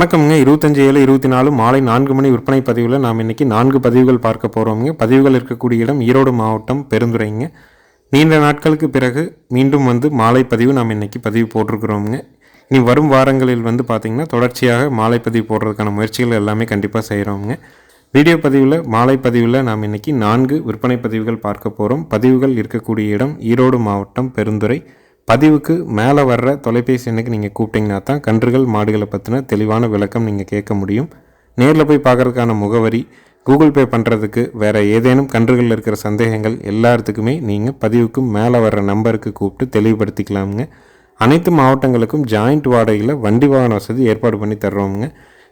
வணக்கம்ங்க. இருபத்தஞ்சு ஏழு இருபத்தி நாலு மாலை நான்கு மணி விற்பனை பதிவில் நாம் இன்னைக்கு நான்கு பதிவுகள் பார்க்க போகிறோம்ங்க பதிவுகள் இருக்கக்கூடிய இடம் ஈரோடு மாவட்டம் பெருந்துறைங்க. நீண்ட நாட்களுக்கு பிறகு மீண்டும் வந்து மாலை பதிவு நாம் இன்னைக்கு பதிவு போட்டிருக்கிறோம்ங்க. இனி வரும் வாரங்களில் வந்து பார்த்திங்கன்னா தொடர்ச்சியாக மாலை பதிவு போடுறதுக்கான முயற்சிகள் எல்லாமே கண்டிப்பாக செய்கிறோம்ங்க வீடியோ பதிவில் மாலை பதிவில் நாம் இன்னைக்கு நான்கு விற்பனை பதிவுகள் பார்க்க போகிறோம் பதிவுகள் இருக்கக்கூடிய இடம் ஈரோடு மாவட்டம் பெருந்துறை. பதிவுக்கு மேலே வர்ற தொலைபேசி எண்ணுக்கு நீங்கள் கூப்பிட்டீங்கன்னா தான் கன்றுகள் மாடுகளை பற்றின தெளிவான விளக்கம் நீங்கள் கேட்க முடியும். நேரில் போய் பார்க்கறதுக்கான முகவரி கூகுள் பே பண்ணுறதுக்கு வேறு ஏதேனும் கன்றுகளில் இருக்கிற சந்தேகங்கள் எல்லாத்துக்குமே நீங்கள் பதிவுக்கு மேலே வர்ற நம்பருக்கு கூப்பிட்டு தெளிவுபடுத்திக்கலாமுங்க. அனைத்து மாவட்டங்களுக்கும் ஜாயிண்ட் வாடகையில் வண்டி வாகன வசதி ஏற்பாடு பண்ணி தர்றோமுங்க.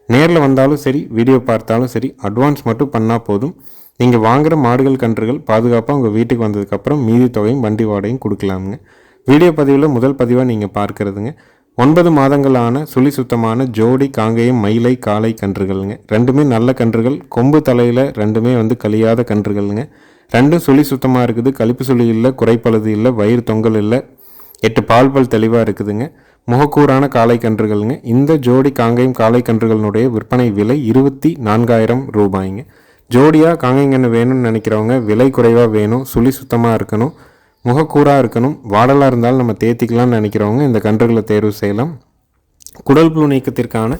நேரில் வந்தாலும் சரி வீடியோ பார்த்தாலும் சரி அட்வான்ஸ் மட்டும் பண்ணால் போதும். நீங்கள் வாங்குகிற மாடுகள் கன்றுகள் பாதுகாப்பாக உங்கள் வீட்டுக்கு வந்ததுக்கப்புறம் மீதி தொகையும் வண்டி வாடகையும் கொடுக்கலாமுங்க. வீடியோ பதிவில் முதல் பதிவாக நீங்கள் பார்க்குறதுங்க. ஒன்பது மாதங்களான சுழி சுத்தமான ஜோடி காங்கேயம் மயிலை காலை கன்றுகள்ங்க. ரெண்டுமே நல்ல கன்றுகள். கொம்பு தலையில் ரெண்டுமே வந்து கழியாத கன்றுகள்ங்க. ரெண்டும் சுழி சுத்தமாக இருக்குது. கழிப்பு சுழி இல்லை குறைப்பழுது இல்லை வயிறு தொங்கல் இல்லை. எட்டு பால் பல் தெளிவாக இருக்குதுங்க. முகக்கூறான காளை கன்றுகள்ங்க. இந்த ஜோடி காங்கேயம் காளை கன்றுகளினுடைய விற்பனை விலை இருபத்தி நான்காயிரம் ரூபாய்ங்க. ஜோடியாக காங்கேயங்கன்னு வேணும்னு நினைக்கிறவங்க விலை குறைவாக வேணும் சுழி சுத்தமாக இருக்கணும். முகக்கூறாக இருக்கணும். வாடலாக இருந்தாலும் நம்ம தேத்திக்கலாம்னு நினைக்கிறவங்க இந்த கன்றுகளை தேர்வு செய்யலாம். குடல் புழு நீக்கத்திற்கான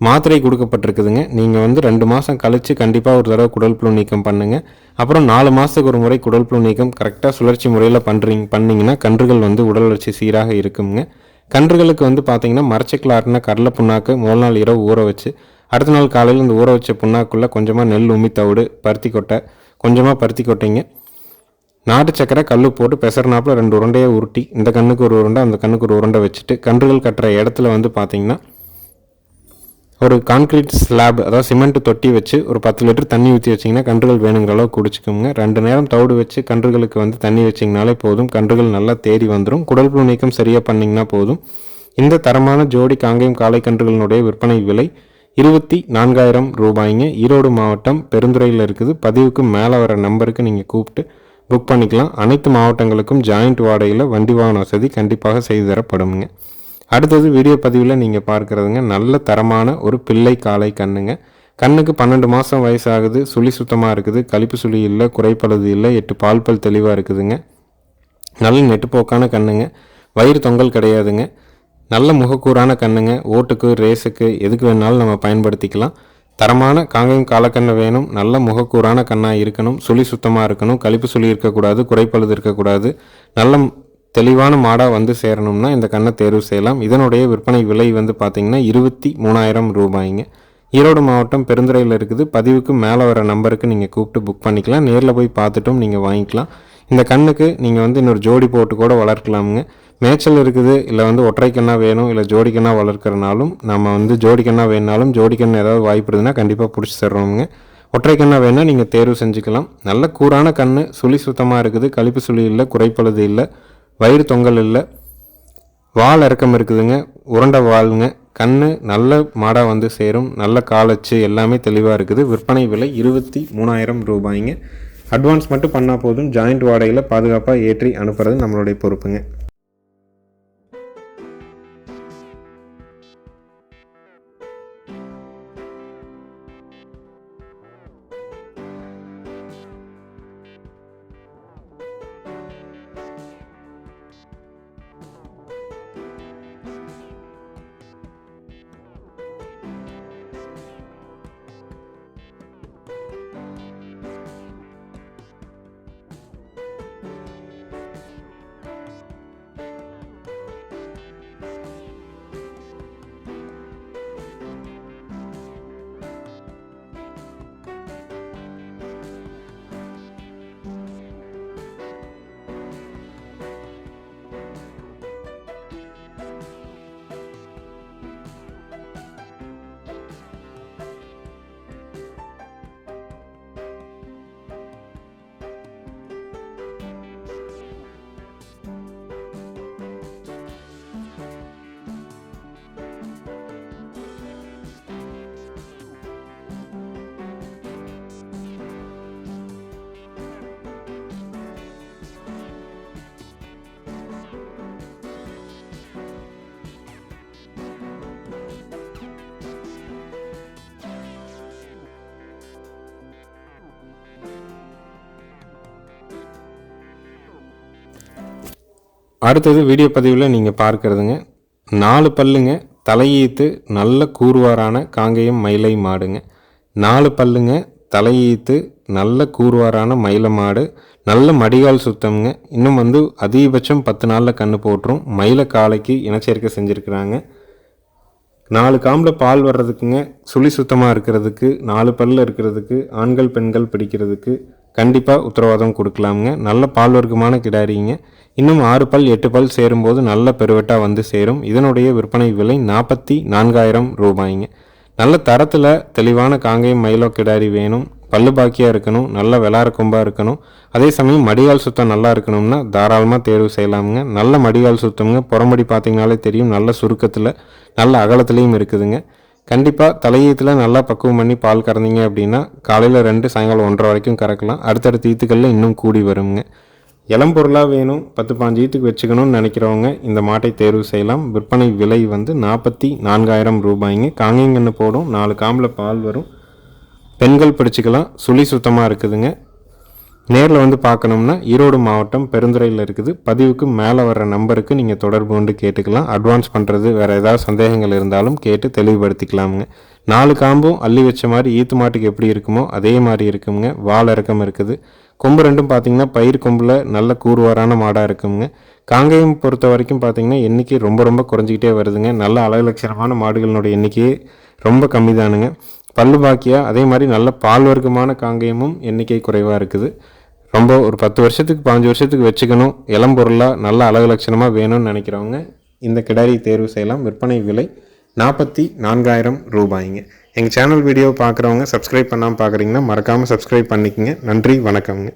மாத்திரை கொடுக்கப்பட்டிருக்குதுங்க. நீங்கள் வந்து ரெண்டு மாதம் கழித்து கண்டிப்பாக ஒரு தடவை குடல் புழு நீக்கம் பண்ணுங்கள் அப்புறம் நாலு மாதத்துக்கு ஒரு முறை குடல் புழு நீக்கம் கரெக்டாக சுழற்சி முறையில் பண்ணுறீங்க பண்ணிங்கன்னா கன்றுகள் வந்து உடல் வளர்ச்சி சீராக இருக்குங்க. கன்றுகளுக்கு வந்து பார்த்தீங்கன்னா மரச்சக்கிலாட்டின கடலை புண்ணாக்கு முதல் நாள் இரவு ஊற வச்சு அடுத்த நாள் காலையில் இந்த ஊற வச்ச புண்ணாக்குள்ளே கொஞ்சமாக நெல் உமி தவிடு பருத்தி கொட்டை கொஞ்சமாக பருத்தி கொட்டைங்க நாட்டு சக்கரை கல் போட்டு பெசர்னாப்பில் ரெண்டு உருண்டையை உருட்டி இந்த கண்ணுக்கு ஒரு உருண்டை அந்த கண்ணுக்கு ஒரு உருண்டை வச்சுட்டு கன்றுகள் கட்டுற இடத்துல வந்து பார்த்தீங்கன்னா ஒரு கான்கிரீட் ஸ்லாப் அதாவது சிமெண்ட் தொட்டி வச்சு ஒரு பத்து லிட்டர் தண்ணி ஊற்றி வச்சிங்கன்னா கன்றுகள் வேணுங்கிற அளவுக்கு குடிச்சிக்கோங்க. ரெண்டு நேரம் தவிடு வச்சு கன்றுகளுக்கு வந்து தண்ணி வச்சிங்கனாலே போதும். கன்றுகள் நல்லா தேறி வந்துடும் குடல் புழு நீக்கம் சரியாக பண்ணிங்கன்னா போதும். இந்த தரமான ஜோடி காங்கேயம் காளை கன்றுகளினுடைய விற்பனை விலை இருபத்தி நான்காயிரம் ரூபாய்ங்க. ஈரோடு மாவட்டம் பெருந்துறையில் இருக்குது. பதிவுக்கு மேலே வர நம்பருக்கு நீங்கள் கூப்பிட்டு புக் பண்ணிக்கலாம். அனைத்து மாவட்டங்களுக்கும் ஜாயிண்ட் வாடகையில் வண்டி வாகன வசதி கண்டிப்பாக செய்து தரப்படுங்க அடுத்தது வீடியோ பதிவில் நீங்கள் பார்க்குறதுங்க நல்ல தரமான ஒரு பிள்ளை காலை கண்ணுங்க. கண்ணுக்கு பன்னெண்டு மாதம் வயசாகுது சுழி சுத்தமாக இருக்குது கழிப்பு சுழி இல்லை குறைப்பழுது இல்லை எட்டு பால் பல் தெளிவாக இருக்குதுங்க. நல்ல நெட்டுப்போக்கான கண்ணுங்க. வயிறு தொங்கல் கிடையாதுங்க. நல்ல முகக்கூறான கண்ணுங்க. ஓட்டுக்கு ரேஸுக்கு எதுக்கு வேணாலும் நம்ம பயன்படுத்திக்கலாம். தரமான காங்கையும் காலக்கண்ணை வேணும் நல்ல முகக்கூறான கண்ணாக இருக்கணும் சுழி சுத்தமாக இருக்கணும் கழிப்பு சுழி இருக்கக்கூடாது குறைப்பழுது இருக்கக்கூடாது நல்ல தெளிவான மாடாக வந்து சேரணும்னா இந்த கண்ணை தேர்வு செய்யலாம். இதனுடைய விற்பனை விலை வந்து பார்த்திங்கன்னா இருபத்தி மூணாயிரம் ரூபாய்ங்க. ஈரோடு மாவட்டம் பெருந்துறையில் இருக்குது. பதிவுக்கு மேலே வர நம்பருக்கு நீங்கள் கூப்பிட்டு புக் பண்ணிக்கலாம். நேரில் போய் பார்த்துட்டும் நீங்கள் வாங்கிக்கலாம். இந்த கண்ணுக்கு நீங்கள் வந்து இன்னொரு ஜோடி போட்டு கூட வளர்க்கலாமுங்க. மேய்ச்சல் இருக்குது இல்லை வந்து ஒற்றைக்கண்ணா வேணும் இல்லை ஜோடிக்கண்ணா வளர்க்குறனாலும் நம்ம வந்து ஜோடிக்கண்ணா வேணுனாலும் வேணாலும் ஜோடி கண்ணு ஏதாவது வாய்ப்பு இருந்ததுன்னா கண்டிப்பாக பிடிச்சி தர்றோமுங்க ஒற்றைக்கண்ணா வேணால் நீங்கள் தேர்வு செஞ்சுக்கலாம். நல்ல கூரான கண் சுழி சுத்தமாக இருக்குது கழிப்பு சுழி இல்லை குறைப்பழுது இல்லை வயிறு தொங்கல் இல்லை வால் இறக்கம் இருக்குதுங்க உருண்டை வாளுங்க கண் நல்ல மாடாக வந்து சேரும் நல்ல காலச்சு எல்லாமே தெளிவாக இருக்குது. விற்பனை விலை இருபத்தி மூணாயிரம் ரூபாய்ங்க. அட்வான்ஸ் மட்டும் பண்ணால் போதும் ஜாயிண்ட் வாடகையில் பாதுகாப்பாக ஏற்றி அனுப்புறது நம்மளுடைய பொறுப்புங்க. அடுத்தது வீடியோ பதிவில் நீங்கள் பார்க்குறதுங்க. நாலு பல்லுங்க தலையீத்து நல்ல கூறுவாரான காங்கேயம் மயிலை மாடுங்க. நாலு பல்லுங்க தலையீத்து நல்ல கூறுவாரான மயில மாடு. நல்ல மடிகால் சுத்தம்ங்க. இன்னும் வந்து அதிகபட்சம் பத்து நாளில் கன்று போட்டுரும். மயில காலைக்கு இனச்சேர்க்கை செஞ்சுருக்கிறாங்க. நாலு காம்பில் பால் வர்றதுக்குங்க. சுழி சுத்தமாக இருக்கிறதுக்கு நாலு பல்ல இருக்கிறதுக்கு ஆண்கள் பெண்கள் பிடிக்கிறதுக்கு கண்டிப்பாக உத்தரவாதம் கொடுக்கலாமுங்க. நல்ல பால் வர்க்கமான கிடாரிங்க. இன்னும் ஆறு பல் எட்டு பல் சேரும்போது நல்ல பெருவெட்டாக வந்து சேரும். இதனுடைய விற்பனை விலை நாற்பத்தி நான்காயிரம் ரூபாய்ங்க. நல்ல தரத்தில் தெளிவான காங்கேயம் மயிலோ கிடாரி வேணும். பல்லு பாக்கியாக இருக்கணும். நல்ல விளாட கொம்பாக இருக்கணும். அதே சமயம் மடிகால் சுத்தம் நல்லா இருக்கணும்னா தாராளமாக தேர்வு செய்யலாமுங்க. நல்ல மடிகால் சுத்தம்ங்க. புறமடி பார்த்தீங்கனாலே தெரியும். நல்ல சுருக்கத்தில் நல்ல அகலத்துலேயும் இருக்குதுங்க. கண்டிப்பாக தலையீத்தில் நல்லா பக்குவம் பண்ணி பால் கறந்தீங்க அப்படின்னா காலையில் ரெண்டு சாயங்காலம் ஒன்றரை வரைக்கும் கறக்கலாம். அடுத்தடுத்த ஈத்துக்களில் இன்னும் கூடி வருங்க. இளம் பொருளாக வேணும் பத்து பாஞ்சு ஈத்துக்கு வச்சுக்கணும்னு நினைக்கிறவங்க இந்த மாட்டை தேர்வு செய்யலாம். விற்பனை விலை வந்து நாற்பத்தி நான்காயிரம் ரூபாய்ங்க. காங்கேங்கன்னு போடும் நாலு காம்பில் பால் வரும். பெண்கள் பிடிச்சிக்கலாம் சுழி சுத்தமாக இருக்குதுங்க. நேரில் வந்து பார்க்கணும்னா ஈரோடு மாவட்டம் பெருந்துறையில் இருக்குது. பதிவுக்கு மேலே வர்ற நம்பருக்கு நீங்கள் தொடர்பு கொண்டு கேட்டுக்கலாம். அட்வான்ஸ் பண்ணுறது வேறு ஏதாவது சந்தேகங்கள் இருந்தாலும் கேட்டு தெளிவுபடுத்திக்கலாமுங்க. நாலு காம்பும் அள்ளி வச்ச மாதிரி ஈத்து மாட்டுக்கு எப்படி இருக்குமோ அதே மாதிரி இருக்குங்க வால் இறக்கம் இருக்குது. கொம்பு ரெண்டும் பார்த்தீங்கன்னா பயிர் கொம்பில் நல்ல கூறுவாரான மாடாக இருக்குங்க காங்கேயம் பொறுத்த வரைக்கும் பார்த்தீங்கன்னா எண்ணிக்கை ரொம்ப ரொம்ப குறைஞ்சிக்கிட்டே வருதுங்க. நல்ல அழகுலட்சணமான மாடுகளினுடைய எண்ணிக்கையே ரொம்ப கம்மி தானுங்க பல்லு பாக்கியா அதே மாதிரி நல்ல பால் வர்க்கமான காங்கேயமும் எண்ணிக்கை குறைவாக இருக்குது. ரொம்ப ஒரு பத்து வருஷத்துக்கு பாஞ்சு வருஷத்துக்கு வச்சுக்கணும். இளம் பொருளாக நல்ல அழகு லட்சணமாக வேணும்னு நினைக்கிறவங்க இந்த கிடாரி தேர்வு செய்யலாம். விற்பனை விலை நாற்பத்தி நான்காயிரம் ரூபாய்ங்க. எங்கள் சேனல் வீடியோ பார்க்குறவங்க சப்ஸ்கிரைப் பண்ணாமல் பார்க்குறீங்கன்னா மறக்காமல் சப்ஸ்கிரைப் பண்ணிக்கங்க. நன்றி வணக்கம்ங்க.